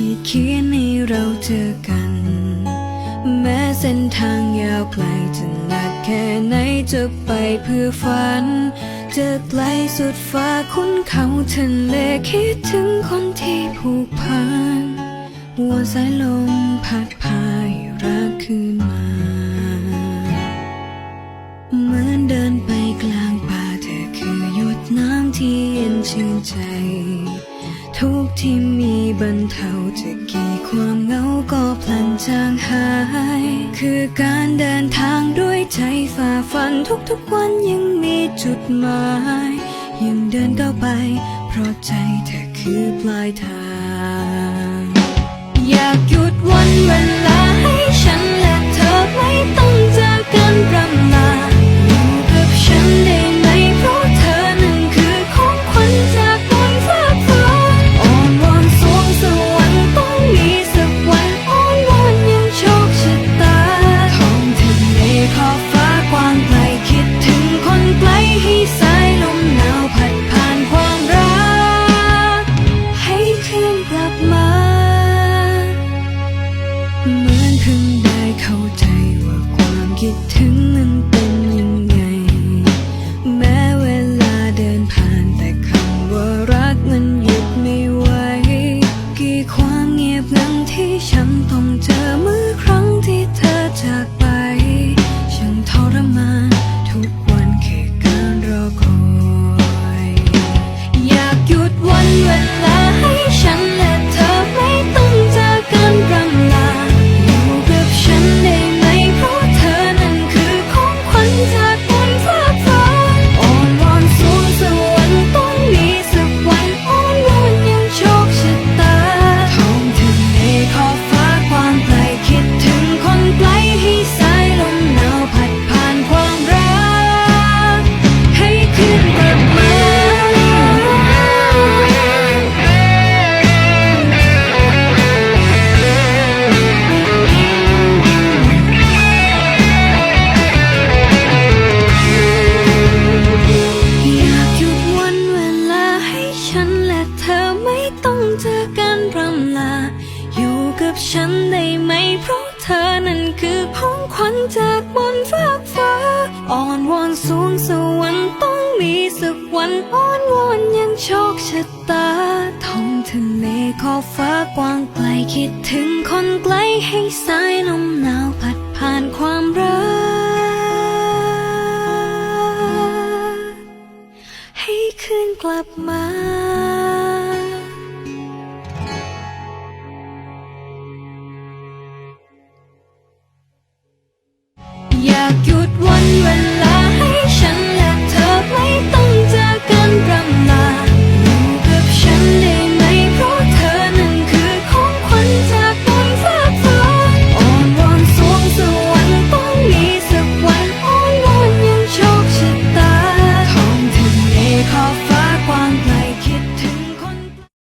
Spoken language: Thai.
ขีดเขียนให้เราเจอกัน แม้เส้นทางยาวไกลจะหนักแค่ไหนจะไปเพื่อฝันจะไกลสุดฟ้าคุ้นเขาทะเลคิดถึงคนที่ผูกพันว่าสายลมพัดพาให้รักคืนมา เหมือนเดินไปกลางป่าเธอคือหยดน้ำที่เย็นชื่นใจ ทุกที่มีบรรเทาจะกี่ความเหงาก็พลันจางหาย คือการเดินทางด้วยใจฝ่าฟันทุกๆวันยังมีจุดหมาย ยังเดินก้าวไป เพราะใจเธอคือปลายทาง อยากหยุดวันเวลาให้ฉันและเธอไม่ต้องเจอกันรำ กลับมา ฉันได้ไหมเพราะเธอนั้นคือของขวัญจากบนฟากฟ้าอ่อนวอนสูงสวรรค์ต้องมีสักวันอ่อนวอนยังโชคชะตาท้องทะเลขอบฟ้ากว้างไกลคิดถึงคนไกลให้สายลมหนาวพัดผ่านความรัก ให้คืนกลับมาากหยุดวันเวลา